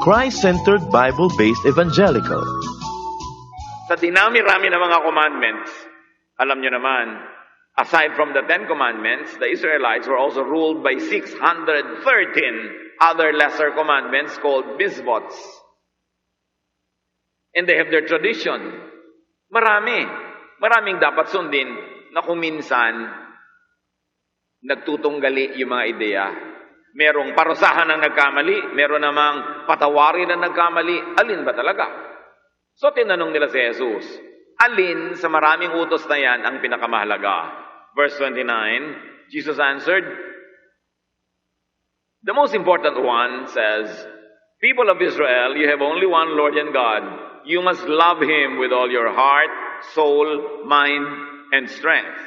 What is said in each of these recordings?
Christ-centered Bible-based evangelical. Sa dinami-rami ng mga commandments, alam nyo naman, aside from the Ten Commandments, the Israelites were also ruled by 613 other lesser commandments called bisbots. And they have their tradition. Marami. Maraming dapat sundin na kung minsan nagtutunggali yung mga ideya. Merong parusahan ng nagkamali, meron namang patawarin ng nagkamali. Alin ba talaga? So tinanong nila si Jesus, alin sa maraming utos na yan ang pinakamahalaga? Verse 29, Jesus answered, The most important one says, People of Israel, you have only one Lord and God. You must love Him with all your heart, soul, mind, and strength.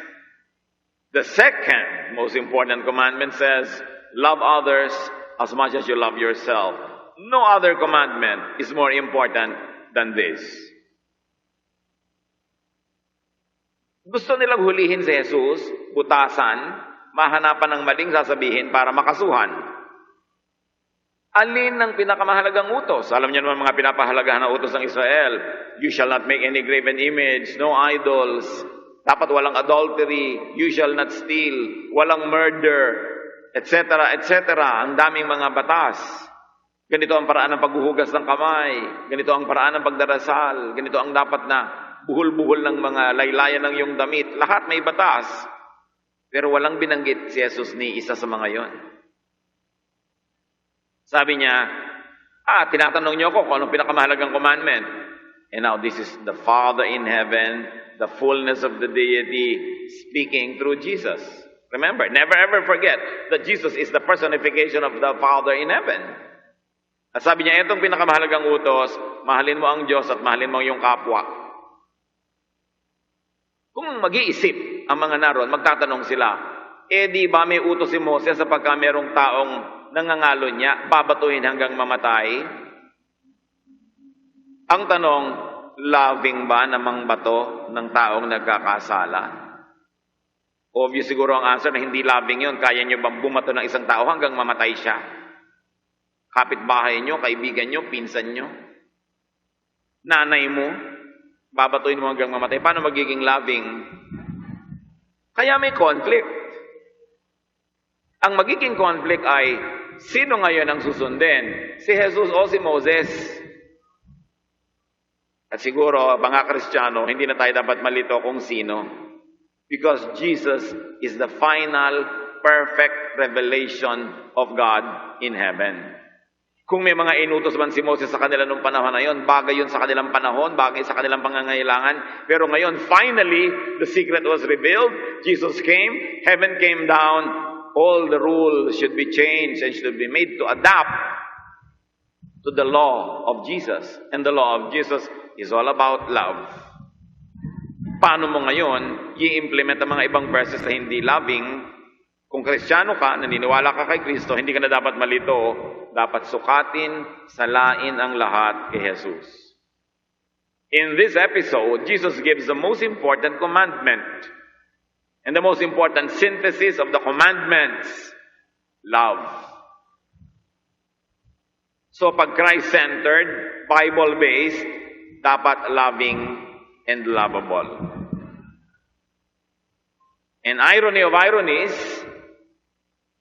The second most important commandment says, Love others as much as you love yourself. No other commandment is more important than this. Gusto nilang hulihin si Jesus, butasan, mahanapan ng maling sasabihin para makasuhan. Alin ang pinakamahalagang utos? Alam niyo naman mga pinapahalagahan na utos ng Israel. You shall not make any graven image, no idols. Dapat walang adultery. You shall not steal. Walang murder. Etc. Etc. Ang daming mga batas. Ganito ang paraan ng paghuhugas ng kamay. Ganito ang paraan ng pagdarasal. Ganito ang dapat na buhol-buhol ng mga laylayan ng iyong damit. Lahat may batas. Pero walang binanggit si Jesus ni isa sa mga yon. Sabi niya, ah, tinatanong niyo ako kung anong pinakamahalagang commandment. And now this is the Father in heaven, the fullness of the deity, speaking through Jesus. Remember, never ever forget that Jesus is the personification of the Father in heaven. At sabi niya, itong pinakamahalagang utos, mahalin mo ang Diyos at mahalin mo ang iyong kapwa. Kung mag-iisip ang mga naroon, magtatanong sila, eh di ba may utos si Moses sa pagka merong taong nangangalo niya, babatuhin hanggang mamatay? Ang tanong, loving ba namang bato ng taong nagkakasala? Obvious siguro ang answer na hindi loving yun. Kaya niyo bang bumato ng isang tao hanggang mamatay siya? Kapitbahay niyo, kaibigan niyo, pinsan niyo? Nanay mo? Babatuhin mo hanggang mamatay. Paano magiging loving? Kaya may conflict. Ang magiging conflict ay, sino ngayon ang susundin? Si Jesus o si Moses? At siguro, mga Kristiyano, hindi na tayo dapat malito kung sino. Because Jesus is the final, perfect revelation of God in heaven. Kung may mga inutos man si Moses sa kanila nung panahon na yon, bagay yun sa kanilang panahon, bagay sa kanilang pangangailangan. Pero ngayon, finally, the secret was revealed. Jesus came, heaven came down, all the rules should be changed and should be made to adapt to the law of Jesus. And the law of Jesus is all about love. Paano mo ngayon i-implement ang mga ibang verses na hindi loving? Kung kristyano ka, naniniwala ka kay Kristo, hindi ka na dapat malito, dapat sukatin, salain ang lahat kay Jesus. In this episode, Jesus gives the most important commandment and the most important synthesis of the commandments, love. So pag Christ-centered, Bible-based, dapat loving and lovable. And irony of ironies,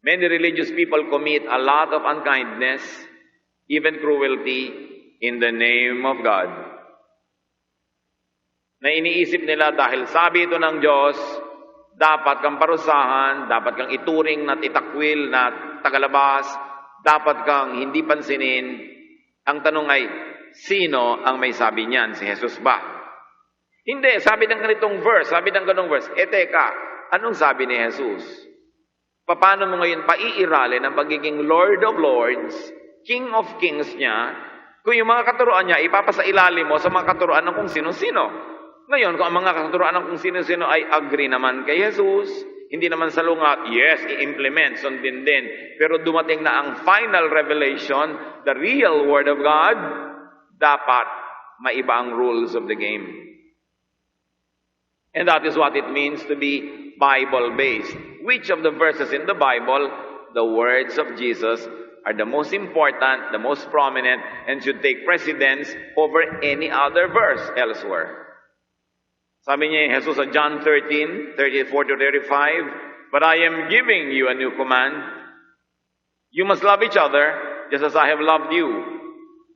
many religious people commit a lot of unkindness, even cruelty, in the name of God. Na iniisip nila dahil sabi ito ng Diyos, dapat kang parusahan, dapat kang ituring na titakwil na tagalabas, dapat kang hindi pansinin. Ang tanong ay, sino ang may sabi niyan? Si Jesus ba? Hindi, sabi ng ganitong verse, sabi ng ganong verse, e teka, anong sabi ni Jesus? Paano mo ngayon paiiralin ang pagiging Lord of Lords, King of Kings niya, kung yung mga katuruan niya ipapasailalim mo sa mga katuruan ng kung sino-sino. Ngayon, kung ang mga katuruan ng kung sino-sino ay agree naman kay Jesus, hindi naman salungat, yes, i-implement, sundin din. Pero dumating na ang final revelation, the real Word of God, dapat maiba ang rules of the game. And that is what it means to be Bible-based. Which of the verses in the Bible, the words of Jesus, are the most important, the most prominent, and should take precedence over any other verse elsewhere. Sabi niya Jesus John 13, 34 to 35, But I am giving you a new command. You must love each other just as I have loved you.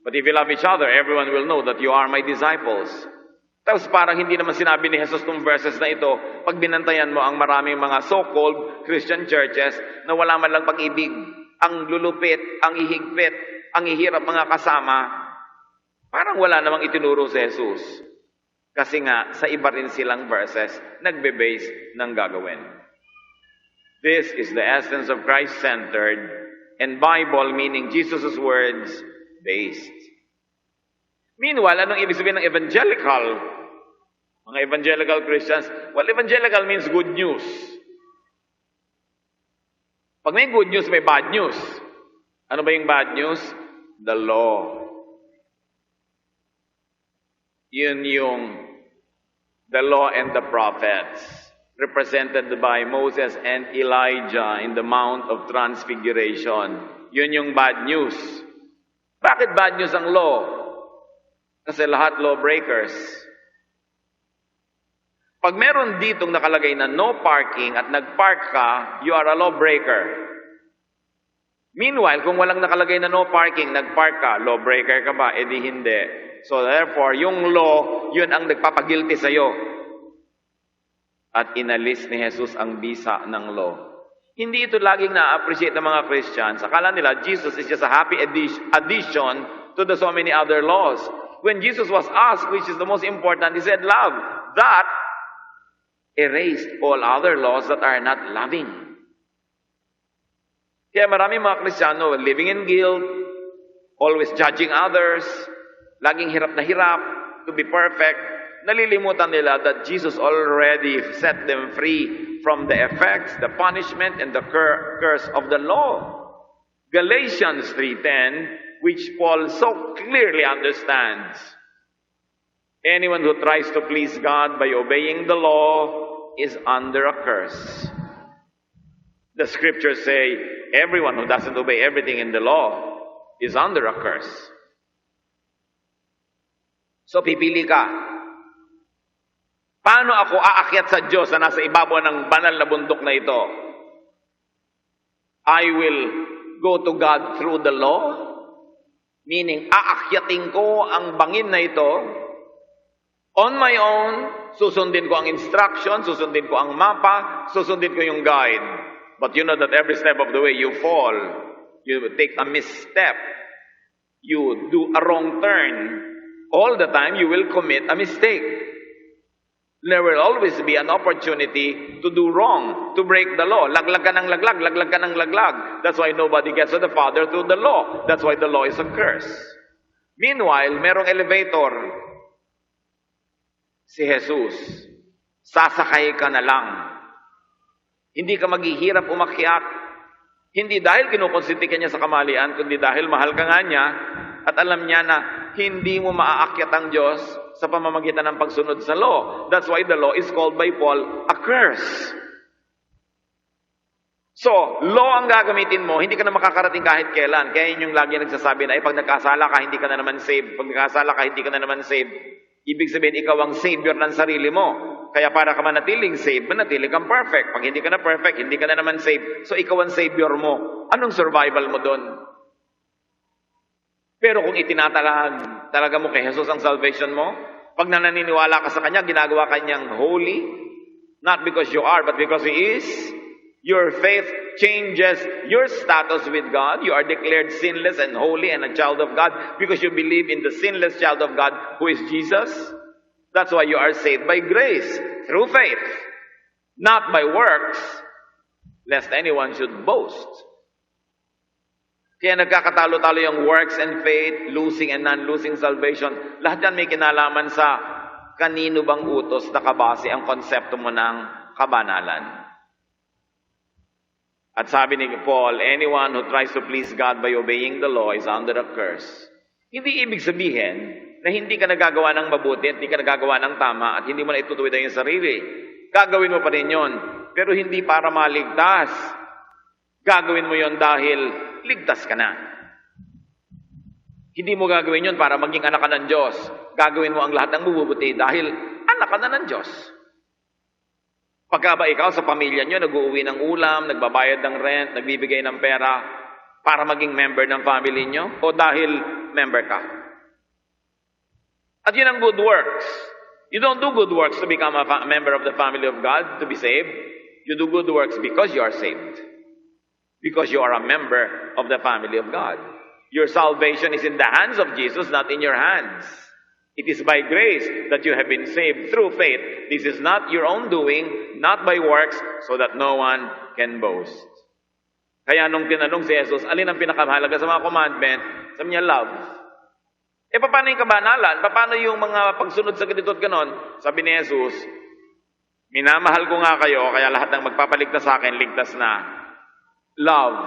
But if you love each other, everyone will know that you are my disciples. Tapos parang hindi naman sinabi ni Jesus tong verses na ito, pag binantayan mo ang maraming mga so-called Christian churches na wala man lang pag-ibig, ang lulupit, ang ihigpit, ang ihirap mga kasama, parang wala namang itinuro si Jesus. Kasi nga, sa iba rin silang verses, nagbe-base ng gagawin. This is the essence of Christ-centered and Bible meaning Jesus' words based. Meanwhile, anong ibig sabihin ng evangelical? Mga evangelical Christians, well, evangelical means good news. Pag may good news, may bad news. Ano ba yung bad news? The law. Yun yung the law and the prophets, represented by Moses and Elijah in the Mount of Transfiguration. Yun yung bad news. Bakit bad news ang law? Kasi lahat lawbreakers. Pag meron ditong nakalagay na no parking at nag-park ka, you are a lawbreaker. Meanwhile, kung walang nakalagay na no parking, nag-park ka, lawbreaker ka ba? Eh di hindi. So therefore, yung law, yun ang nagpapagilty sa'yo. At inalis ni Jesus ang bisa ng law. Hindi ito laging na-appreciate ng mga Christians. Akala nila, Jesus is just a happy addi- addition to the so many other laws. When Jesus was asked, which is the most important, he said, love. That erased all other laws that are not loving. Kaya marami mga Kristiyano living in guilt, always judging others, laging hirap na hirap to be perfect, nalilimutan nila that Jesus already set them free from the effects, the punishment, and the cur- curse of the law. Galatians 3.10, which Paul so clearly understands. Anyone who tries to please God by obeying the law is under a curse. The scriptures say everyone who doesn't obey everything in the law is under a curse. So pipili ka. Paano ako aakyat sa Diyos na nasa ibabaw ng banal na bundok na ito? I will go to God through the law? Meaning, aakyatin ko ang bangin na ito on my own, susundin ko ang instruction, susundin ko ang mapa, susundin ko yung guide. But you know that every step of the way you fall, you take a misstep, you do a wrong turn, all the time you will commit a mistake. There will always be an opportunity to do wrong, to break the law. Laglag ka ng laglag, laglag ka ng laglag. That's why nobody gets to the Father through the law. That's why the law is a curse. Meanwhile, merong elevator. Si Jesus. Sasakay ka na lang. Hindi ka maghihirap umakyat. Hindi dahil kinukonsiti ka niya sa kamalian, kundi dahil mahal ka nga niya at alam niya na hindi mo maaakyat ang Diyos sa pamamagitan ng pagsunod sa law. That's why the law is called by Paul a curse. So, law ang gagamitin mo, hindi ka na makakarating kahit kailan. Kaya yun yung lagi nagsasabi na, eh, pag nagkasala ka, hindi ka na naman saved. Pag nagkasala ka, hindi ka na naman saved. Ibig sabihin, ikaw ang savior ng sarili mo. Kaya para ka manatiling saved, manatiling kang perfect. Pag hindi ka na perfect, hindi ka na naman saved. So, ikaw ang savior mo. Anong survival mo doon? Pero kung itinatalag talaga mo kay Jesus ang salvation mo, pag nananiniwala ka sa Kanya, ginagawa Kanyang holy, not because you are, but because He is, your faith changes your status with God. You are declared sinless and holy and a child of God because you believe in the sinless child of God who is Jesus. That's why you are saved by grace, through faith, not by works, lest anyone should boast. Kaya nagkakatalo-talo yung works and faith, losing and non-losing salvation. Lahat yan may kinalaman sa kanino bang utos na kabase ang konsepto mo ng kabanalan. At sabi ni Paul, anyone who tries to please God by obeying the law is under a curse. Hindi ibig sabihin na hindi ka nagagawa ng mabuti at hindi ka nagagawa ng tama at hindi mo na itutuwid ang iyong sarili. Gagawin mo pa rin yun, pero hindi para maligtas. Gagawin mo yon dahil ligtas ka na. Hindi mo gagawin yun para maging anak ka ng Diyos. Gagawin mo ang lahat ng bububuti dahil anak ka na ng Diyos. Pagka ba ikaw sa pamilya nyo, nag-uuwi ng ulam, nagbabayad ng rent, nagbibigay ng pera para maging member ng family nyo? O dahil member ka? At yun ang good works. You don't do good works to become a member of the family of God, to be saved. You do good works because you are saved. Because you are a member of the family of God. Your salvation is in the hands of Jesus, not in your hands. It is by grace that you have been saved through faith. This is not your own doing, not by works, so that no one can boast. Kaya nung tinanong si Jesus, alin ang pinakamahalaga sa mga commandment? Sabi niya, love. E paano yung kabanalan? Paano yung mga pagsunod sa ganito at ganon? Sabi ni Jesus, minamahal ko nga kayo, kaya lahat ng magpapaligtas sa akin, ligtas na. Love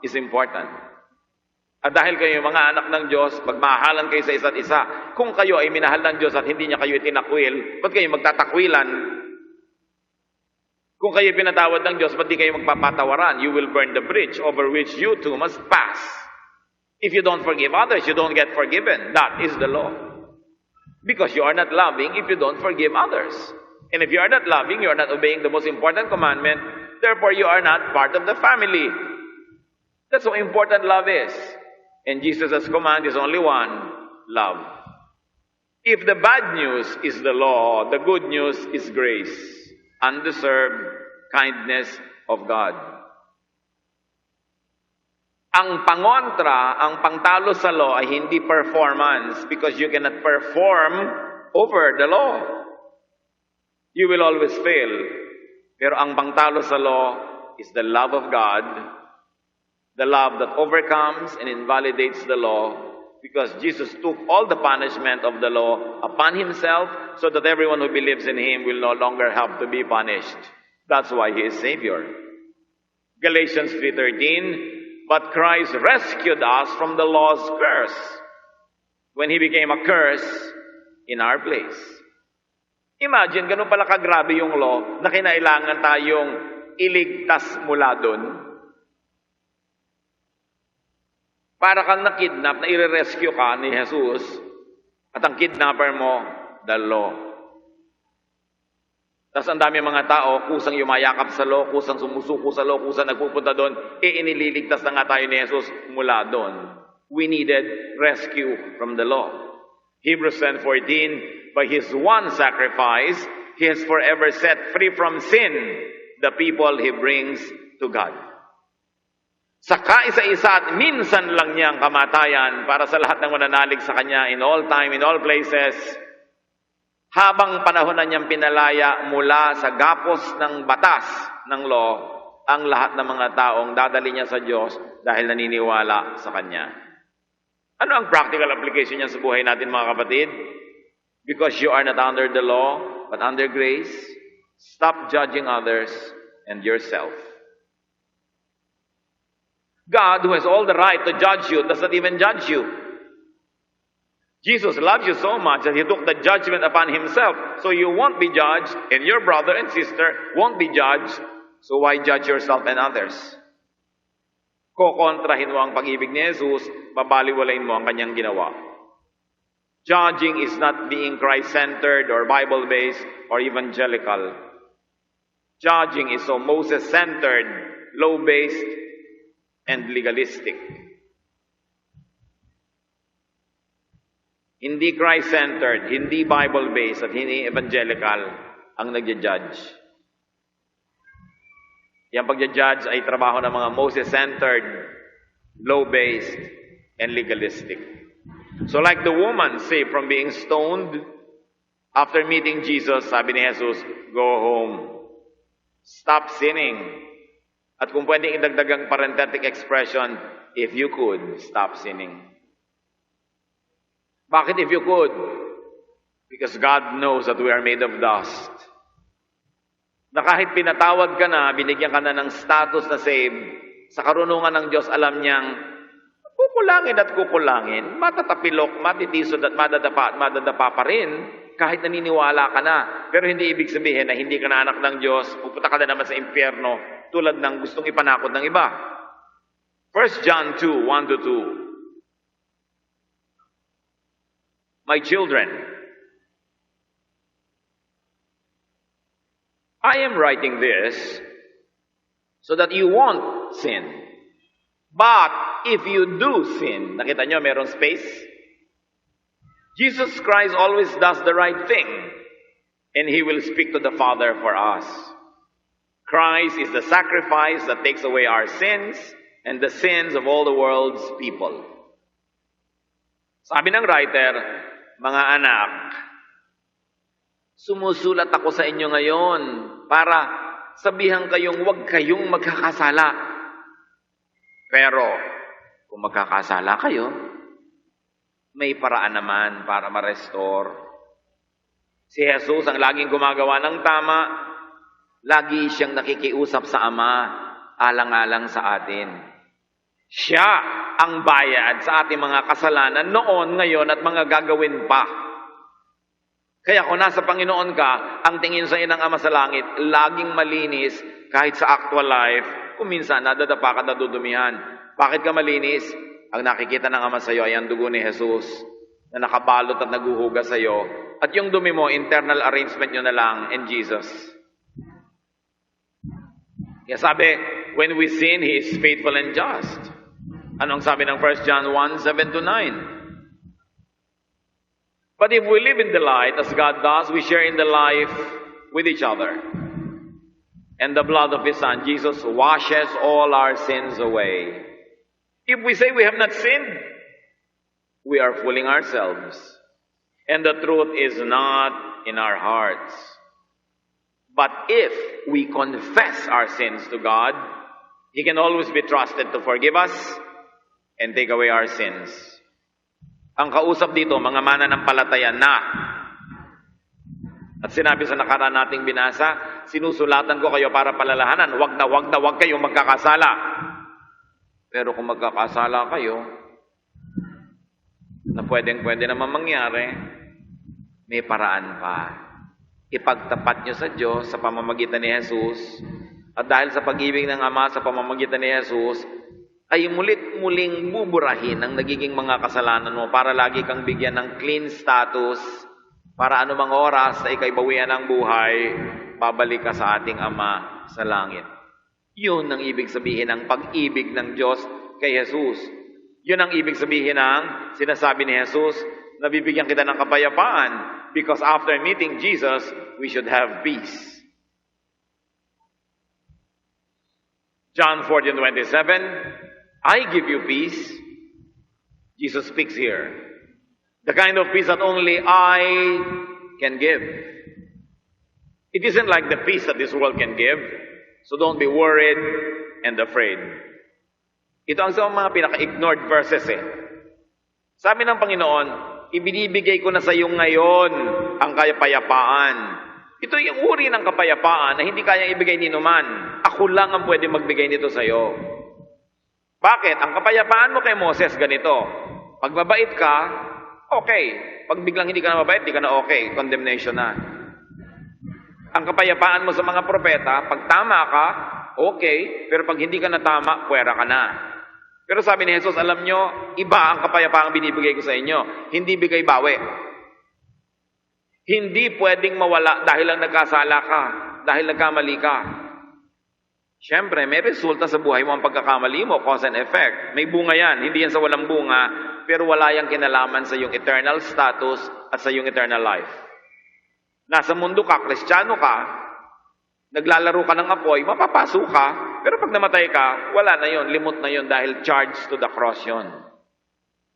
is important. At dahil kayo mga anak ng Diyos, magmahalan kayo sa isa't isa. Kung kayo ay minahal ng Diyos at hindi niya kayo itinakwil, ba't kayo magtatakwilan? Kung kayo pinatawad ng Diyos, ba't di kayo magpapatawaran? You will burn the bridge over which you too must pass. If you don't forgive others, you don't get forgiven. That is the law. Because you are not loving if you don't forgive others. And if you are not loving, you are not obeying the most important commandment. Therefore, you are not part of the family. That's how important love is. And Jesus' command is only one love. If the bad news is the law, the good news is grace, undeserved kindness of God. Ang pangontra, ang pangtalo sa law ay hindi performance because you cannot perform over the law. You will always fail. Pero ang pangtalo sa law is the love of God, the love that overcomes and invalidates the law because Jesus took all the punishment of the law upon himself so that everyone who believes in him will no longer have to be punished. That's why he is Savior. Galatians 3:13 But Christ rescued us from the law's curse when he became a curse in our place. Imagine, ganun pala kagrabe yung law na kinailangan tayong iligtas mula doon. Para kang na-kidnap, na i-rescue ka ni Jesus, at ang kidnapper mo, the law. Tapos ang dami mga tao, kusang yumayakap sa law, kusang sumusuko sa law, kusang nagpupunta doon, e inililigtas na nga tayo ni Jesus mula doon. We needed rescue from the law. Hebrews 10:14, by his one sacrifice, he has forever set free from sin the people he brings to God. Sa kaisa-isa at minsan lang niyang kamatayan para sa lahat ng mananalig sa Kanya in all time, in all places, habang panahon na niyang pinalaya mula sa gapos ng batas ng law, ang lahat ng mga taong dadali niya sa Diyos dahil naniniwala sa Kanya. Ano ang practical application niya sa buhay natin mga kapatid? Because you are not under the law, but under grace, stop judging others and yourself. God, who has all the right to judge you, does not even judge you. Jesus loves you so much that he took the judgment upon himself. So you won't be judged, and your brother and sister won't be judged. So why judge yourself and others? Kokontrahin mo ang pag-ibig ni Jesus, babaliwalain mo ang kanyang ginawa. Judging is not being Christ-centered or Bible-based or evangelical. Judging is so Moses-centered, law-based, and legalistic. Hindi Christ-centered, hindi Bible-based, at hindi evangelical ang nagja-judge. Yung pagja-judge ay trabaho ng mga Moses-centered, law-based, and legalistic. So like the woman saved from being stoned, after meeting Jesus, sabi ni Jesus, go home. Stop sinning. At kung pwedeng idagdag ang parenthetic expression, if you could, stop sinning. Bakit if you could? Because God knows that we are made of dust. Na kahit pinatawad ka na, binigyan ka na ng status na saved, sa karunungan ng Diyos, alam niyang kukulangin at kukulangin, matatapilok, matitisod at madadapa madadapa pa rin, kahit naniniwala ka na. Pero hindi ibig sabihin na hindi ka na anak ng Diyos, pupunta ka na naman sa impyerno, tulad ng gustong ipanakot ng iba. 1 John 2, 1 to 2. My children, I am writing this so that you won't sin. But if you do sin, nakita nyo merong space? Jesus Christ always does the right thing, and He will speak to the Father for us. Christ is the sacrifice that takes away our sins and the sins of all the world's people. Sabi ng writer, mga anak, sumusulat ako sa inyo ngayon para sabihan kayong huwag kayong magkakasala. Pero, kung magkakasala kayo, may paraan naman para ma-restore. Si Jesus ang laging gumagawa ng tama, lagi siyang nakikiusap sa Ama, alang-alang sa atin. Siya ang bayad sa ating mga kasalanan noon, ngayon, at mga gagawin pa. Kaya kung nasa Panginoon ka, ang tingin sa inang Ama sa Langit, laging malinis kahit sa actual life, kung minsan nadadapa ka nadudumihan. Bakit ka malinis? Ang nakikita ng Ama sa iyo ay ang dugo ni Jesus na nakabalot at naguhugas sa iyo. At yung dumi mo, internal arrangement nyo na lang in Jesus. Kaya sabi, when we sin, He is faithful and just. Anong sabi ng 1 John 1, 7 to 9? But if we live in the light, as God does, we share in the life with each other. And the blood of His Son, Jesus, washes all our sins away. If we say we have not sinned, we are fooling ourselves. And the truth is not in our hearts. But if we confess our sins to God, He can always be trusted to forgive us and take away our sins. Ang kausap dito, mga mananampalataya na. At sinabi sa nakaraan nating binasa, sinusulatan ko kayo para palalahanan, wag na wag na wag kayong magkakasala. Pero kung magkakasala kayo, na pwedeng pwede naman mangyari, may paraan pa. Ipagtapat nyo sa Diyos sa pamamagitan ni Jesus. At dahil sa pag-ibig ng Ama sa pamamagitan ni Jesus, ay mulit-muling buburahin ang nagiging mga kasalanan mo para lagi kang bigyan ng clean status para anumang oras na ikay bawian ng buhay, babalik ka sa ating Ama sa langit. Yun ang ibig sabihin ng pag-ibig ng Diyos kay Jesus. Yun ang ibig sabihin ng sinasabi ni Jesus, na bibigyan kita ng kapayapaan because after meeting Jesus, we should have peace. John 14, 27, I give you peace. Jesus speaks here. The kind of peace that only I can give. It isn't like the peace that this world can give. So don't be worried and afraid. Ito ang sa mga pinaka-ignored verses eh. Sabi ng Panginoon, ibinibigay ko na sa iyo ngayon ang kapayapaan. Ito yung uri ng kapayapaan na hindi kayang ibigay ni numan. Ako lang ang pwede magbigay nito sa iyo. Bakit? Ang kapayapaan mo kay Moses ganito. Pag mabait ka, okay. Pag biglang hindi ka na mabait, di ka na okay. Condemnation na. Ang kapayapaan mo sa mga propeta, pag tama ka, okay. Pero pag hindi ka na tama, puwera ka na. Pero sabi ni Jesus, alam nyo, iba ang kapayapaan binibigay ko sa inyo. Hindi bigay bawi. Hindi pwedeng mawala dahil lang nagkasala ka, dahil nagkamali ka. Siyempre, may resulta sa buhay mo ang pagkakamali mo, cause and effect. May bunga yan, hindi yan sa walang bunga, pero wala yang kinalaman sa iyong eternal status at sa iyong eternal life. Nasa mundo ka, kristyano ka, naglalaro ka ng apoy, mapapaso ka, pero pag namatay ka, wala na yon, limot na yon dahil charged to the cross yon.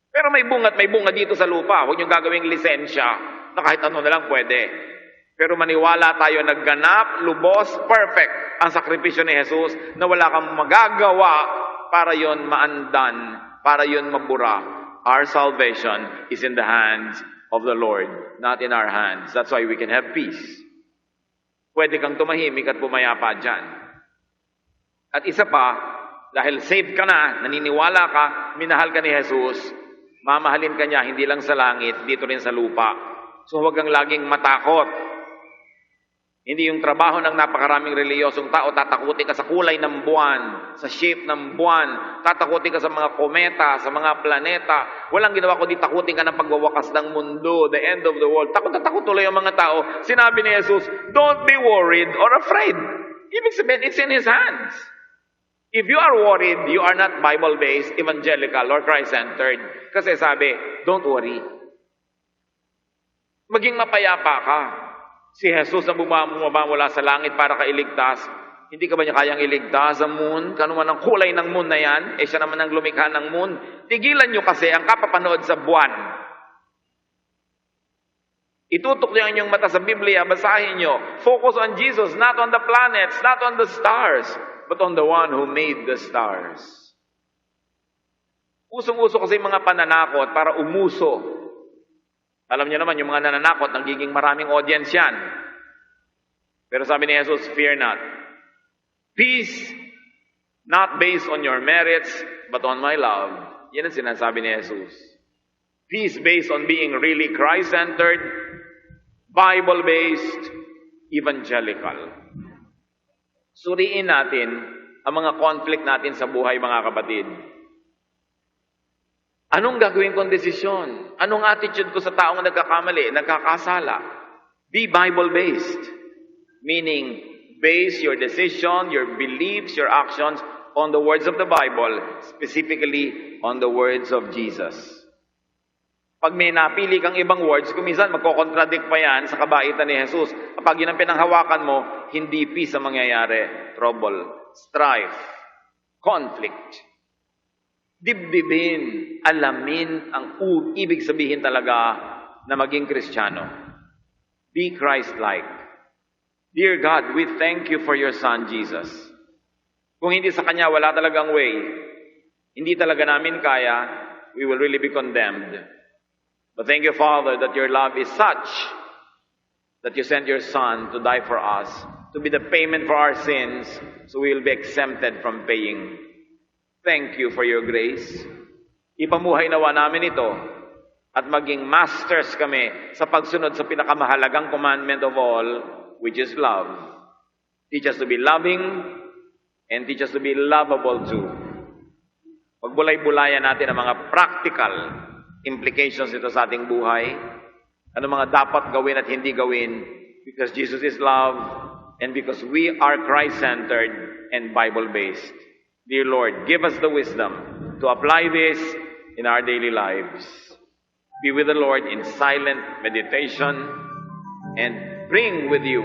Pero may bunga at may bunga dito sa lupa. Huwag niyong gagawing lisensya na kahit ano na lang pwede. Pero maniwala tayo nagganap, lubos, perfect ang sakripisyo ni Jesus na wala kang magagawa para yon maandan, para yon mabura. Our salvation is in the hands of the Lord, not in our hands. That's why we can have peace. Pwede kang tumahimik at pumayapa dyan. At isa pa, dahil saved ka na, naniniwala ka, minahal ka ni Jesus, mamahalin ka niya hindi lang sa langit, dito rin sa lupa. So huwag kang laging matakot. Hindi yung trabaho ng napakaraming reliyosong tao, tatakuti ka sa kulay ng buwan, sa shape ng buwan, tatakuti ka sa mga kometa, sa mga planeta. Walang ginawa kundi takutin ka ng pagwawakas ng mundo, the end of the world. Takot na takot tuloy ang mga tao. Sinabi ni Jesus, don't be worried or afraid. Ibig sabihin, it's in His hands. If you are worried, you are not Bible-based, evangelical, or Christ-centered. Kasi sabi, don't worry. Maging mapayapa ka. Si Jesus na bumaba mula sa langit para ka iligtas, hindi ka ba niya kayang iligtas sa moon? Kano man ang kulay ng moon na yan? Eh siya naman ang lumikha ng moon. Tigilan niyo kasi ang kapapanood sa buwan. Itutok niyo ang inyong mata sa Biblia, basahin niyo. Focus on Jesus, not on the planets, not on the stars, but on the one who made the stars. Usong-uso kasi mga pananakot para umuso. Alam niyo naman, yung mga nananakot, nagiging maraming audience yan. Pero sabi ni Jesus, fear not. Peace, not based on your merits, but on my love. Yan ang sinasabi ni Jesus. Peace based on being really Christ-centered, Bible-based, evangelical. Suriin natin ang mga conflict natin sa buhay, mga kapatid. Anong gagawin kong desisyon? Anong attitude ko sa taong nagkakamali, nagkakasala? Be Bible-based. Meaning, base your decision, your beliefs, your actions on the words of the Bible, specifically on the words of Jesus. Pag may napili kang ibang words, kuminsan magkocontradict pa yan sa kabaitan ni Jesus. Kapag yun ang pinanghawakan mo, hindi peace ang mangyayari. Trouble, strife, conflict. Dibdibin, alamin ang u- ibig sabihin talaga na maging Kristiyano. Be Christ-like. Dear God, we thank you for your Son, Jesus. Kung hindi sa Kanya, wala talagang way. Hindi talaga namin kaya, we will really be condemned. But thank you, Father, that your love is such that you sent your Son to die for us, to be the payment for our sins, so we will be exempted from paying. Thank you for your grace. Ipamuhay nawa namin ito at maging masters kami sa pagsunod sa pinakamahalagang commandment of all, which is love. Teach us to be loving and teach us to be lovable too. Pagbulay-bulayan natin ang mga practical implications nito sa ating buhay. Ano mga dapat gawin at hindi gawin because Jesus is love and because we are Christ-centered and Bible-based. Dear Lord, give us the wisdom to apply this in our daily lives. Be with the Lord in silent meditation and bring with you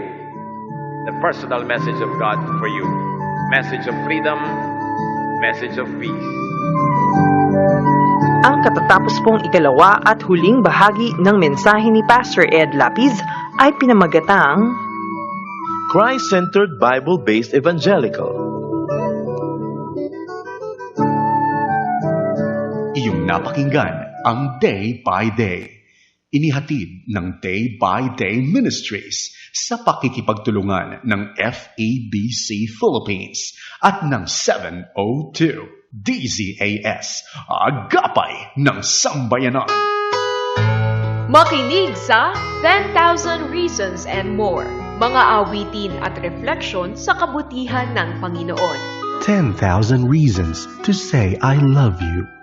the personal message of God for you. Message of freedom, message of peace. Ang katatapos pong ikalawa at huling bahagi ng mensahe ni Pastor Ed Lapiz ay pinamagatang Christ-centered Bible-based evangelical. Napakinggan ang Day by Day. Inihatid ng Day by Day Ministries sa pakikipagtulungan ng FEBC Philippines at ng 702 DZAS, Agapay ng Sambayanan. Makinig sa 10,000 Reasons and More, mga awitin at refleksyon sa kabutihan ng Panginoon. 10,000 reasons to say I love you.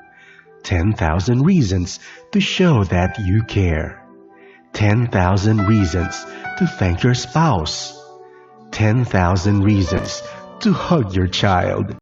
10,000 reasons to show that you care. 10,000 reasons to thank your spouse. 10,000 reasons to hug your child.